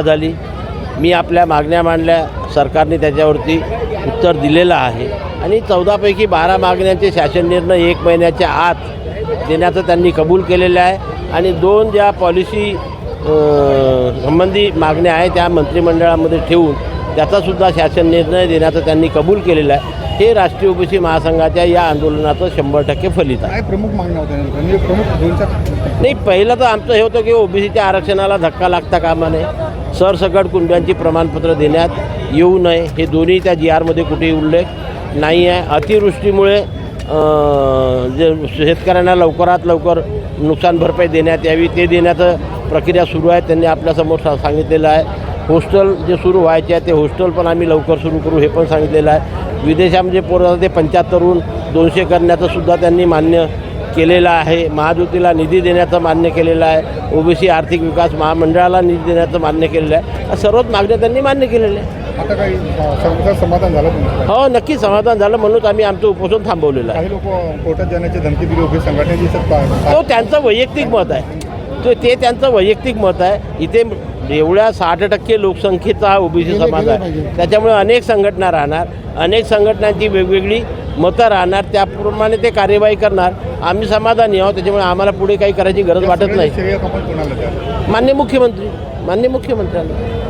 झाली. मी आपल्या मागण्या मांडल्या. सरकारने त्याच्यावरती उत्तर दिलेलं आहे. आणि चौदापैकी बारा मागण्यांचे शासन निर्णय एक महिन्याच्या आत देण्याचं त्यांनी कबूल केलेलं आहे. आणि दोन ज्या पॉलिसी संबंधी मागण्या आहेत त्या मंत्रिमंडळामध्ये ठेवून त्याचासुद्धा शासन निर्णय देण्याचं त्यांनी कबूल केलेलं आहे. हे राष्ट्रीय ओबीसी महासंघाच्या या आंदोलनाचं शंभर टक्के फलित आहे. प्रमुख मागण्या होत्या? म्हणजे प्रमुख नाही पहिलं तर आमचं हे होतं की ओबीसीच्या आरक्षणाला धक्का लागता कामा नये. सरसकट कुंड्यांची प्रमाणपत्र देण्यात येऊ नये. हे दोन्ही त्या जी आरमध्ये कुठेही उल्लेख नाही आहे अतिवृष्टीमुळे जे शेतकऱ्यांना लवकरात लवकर नुकसान भरपाई देण्यात यावी. ते देण्याचं प्रक्रिया सुरू आहे. त्यांनी आपल्यासमोर सा सांगितलेलं आहे. हॉस्टेल जे सुरू व्हायचे आहे ते हॉस्टेल पण आम्ही लवकर सुरू करू हे पण सांगितलेलं आहे. विदेशामध्ये पोरं ते पंच्याहत्तरहून दोनशे करण्याचं सुद्धा त्यांनी मान्य केलेलं आहे. महाजुतीला निधी देण्याचं मान्य केलेलं आहे. ओबीसी आर्थिक विकास महामंडळाला निधी देण्याचं मान्य केलेलं आहे. सर्वच मागण्या त्यांनी मान्य केलेल्या आहे आता काही समाधान झालं हो नक्की समाधान झालं म्हणूनच आम्ही आमचं उपोषण थांबवलेलं आहे. लोक कोर्टात जाण्याची धमकी दिली तो त्यांचं वैयक्तिक मत आहे. तो ते त्यांचं वैयक्तिक मत आहे. इथे एवढ्या साठ टक्के लोकसंख्येचा हा ओबीसी समाज आहे. त्याच्यामुळे अनेक संघटना राहणार अनेक संघटनांची वेगवेगळी मतं राहणार त्याप्रमाणे ते कार्यवाही करणार. आम्ही समाधानी आहोत त्याच्यामुळे आम्हाला पुढे काही करायची गरज वाटत नाही. मान्य मुख्यमंत्री मान्य मुख्यमंत्र्यांना.